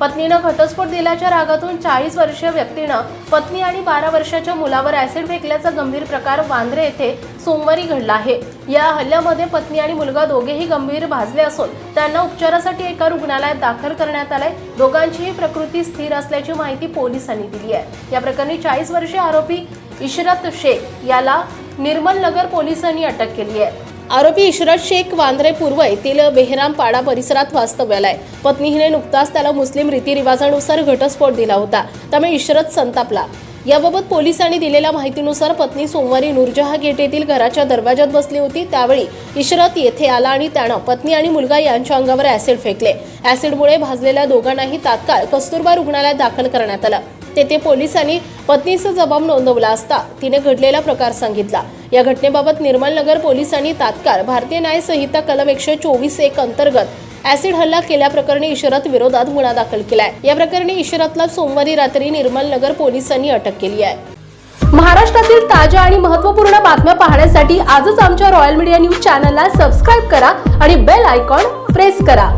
पत्नीनं घटस्फोट दिल्याच्या रागातून चाळीस वर्षीय व्यक्तीनं पत्नी आणि बारा वर्षाच्या मुलावर ऍसिड फेकल्याचा गंभीर प्रकार वांद्रे येथे सोमवारी घडला आहे. या हल्ल्यामध्ये पत्नी आणि मुलगा दोघेही गंभीर भाजले असून त्यांना उपचारासाठी एका रुग्णालयात दाखल करण्यात आलंय. दोघांचीही प्रकृती स्थिर असल्याची माहिती पोलिसांनी दिली आहे. या प्रकरणी चाळीस वर्षीय आरोपी इशरत शेख याला निर्मल नगर पोलिसांनी अटक केली आहे. आरोपी इशरत शेख वांद्रे पूर्व येथील बेहरामपाडा परिसरात वास्तव्याला आहे. पत्नी हिने नुकताच त्याला मुस्लिम रीतिरिवाजानुसार घटस्फोट दिला होता. त्यामुळे इशरत संतापला. याबाबत पोलिसांनी दिलेल्या माहितीनुसार पत्नी सोमवारी नूरजहा गेट येथील घराच्या दरवाजात बसली होती. त्यावेळी इशरत येथे आला आणि त्यानं पत्नी आणि मुलगा यांच्या अंगावर ऍसिड फेकले. ऍसिडमुळे भाजलेल्या दोघांनाही तात्काळ कस्तुरबा रुग्णालयात दाखल करण्यात आलं. तेथे पोलिसांनी पत्नीचा जबाब नोंदवला असता तिने घडलेला प्रकार सांगितला. या घटनेबाबत निर्मल नगर पोलिसांनी तात्काळ भारतीय न्याय संहिता कलम एकशे चोवीस एक अंतर्गत ऍसिड हल्ला केल्याप्रकरणी इशरत विरोधात गुन्हा दाखल केलाय. या प्रकरणी इशरतला सोमवारी रात्री निर्मल नगर पोलिसांनी अटक केली आहे. महाराष्ट्रातील ताज्या आणि महत्त्वपूर्ण बातम्या पाहण्यासाठी आजच आमच्या रॉयल मीडिया न्यूज चॅनलला सबस्क्राईब करा आणि बेल आयकॉन प्रेस करा.